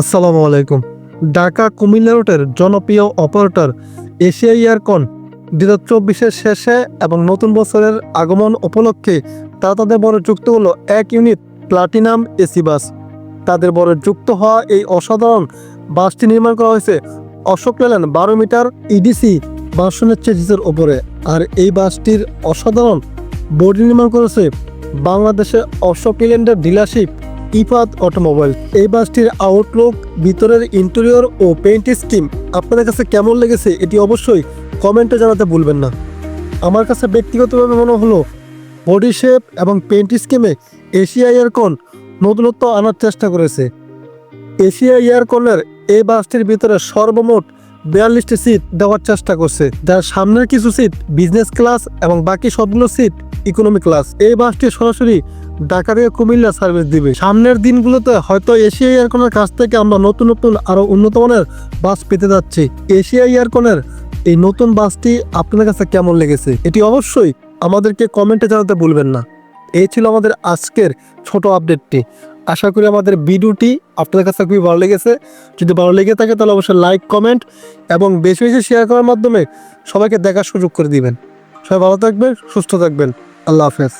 আসসালামু আলাইকুম। ঢাকা কুমিল্লা রুটের জনপ্রিয় অপারেটর এশিয়া ইয়ারকন দু হাজার চব্বিশের শেষে এবং নতুন বছরের আগমন উপলক্ষে তারা তাদের বড় যুক্ত হলো এক ইউনিট প্লাটিনাম এসি বাস। তাদের বড় যুক্ত হওয়া এই অসাধারণ বাসটি নির্মাণ করা হয়েছে অশোক লেল্যান্ড বারো মিটার ইডিসি বাসনের চেজিসের ওপরে আর এই বাসটির অসাধারণ বডি নির্মাণ করেছে বাংলাদেশে অশোক লেল্যান্ডের ডিলারশিপ ইফাত অটোমোবাইল। এই বাসটির আউটলুক, ভিতরের ইন্টেরিয়র ও পেইন্ট স্কিম আপনাদের কাছে কেমন লেগেছে এটি অবশ্যই কমেন্টে জানাতে ভুলবেন না। আমার কাছে ব্যক্তিগতভাবে মনে হলো, বডি শেপ এবং পেইন্ট স্কিমে এশিয়া এয়ারকন নতুনত্ব আনার চেষ্টা করেছে। এশিয়া এয়ারকনের এই বাসটির ভিতরে সর্বমোট বিয়াল্লিশটি সিট দেওয়ার চেষ্টা করছে, যার সামনের কিছু সিট বিজনেস ক্লাস এবং বাকি সবগুলো সিট ইকোনমি ক্লাস। এই বাসটি সরাসরি ঢাকা কুমিল্লা সার্ভিস দিবে। সামনের দিনগুলোতে হয়তো এশিয়া এয়ারকনের কাছ থেকে আমরা নতুন নতুন আরও উন্নত মানের বাস পেতে যাচ্ছি। এশিয়া এয়ারকনের এই নতুন বাসটি আপনার কাছে কেমন লেগেছে? এটি অবশ্যই আমাদেরকে কমেন্টে জানাতে ভুলবেন না। এই ছিল আমাদের আজকের ছোট আপডেটটি। আশা করি আমাদের ভিডিওটি আপনাদের কাছে খুবই ভালো লেগেছে। যদি ভালো লেগে থাকে তাহলে অবশ্যই লাইক, কমেন্ট এবং বেশি বেশি শেয়ার করার মাধ্যমে সবাইকে দেখার সুযোগ করে দিবেন। সবাই ভালো থাকবেন, সুস্থ থাকবেন। আল্লাহ হাফেজ।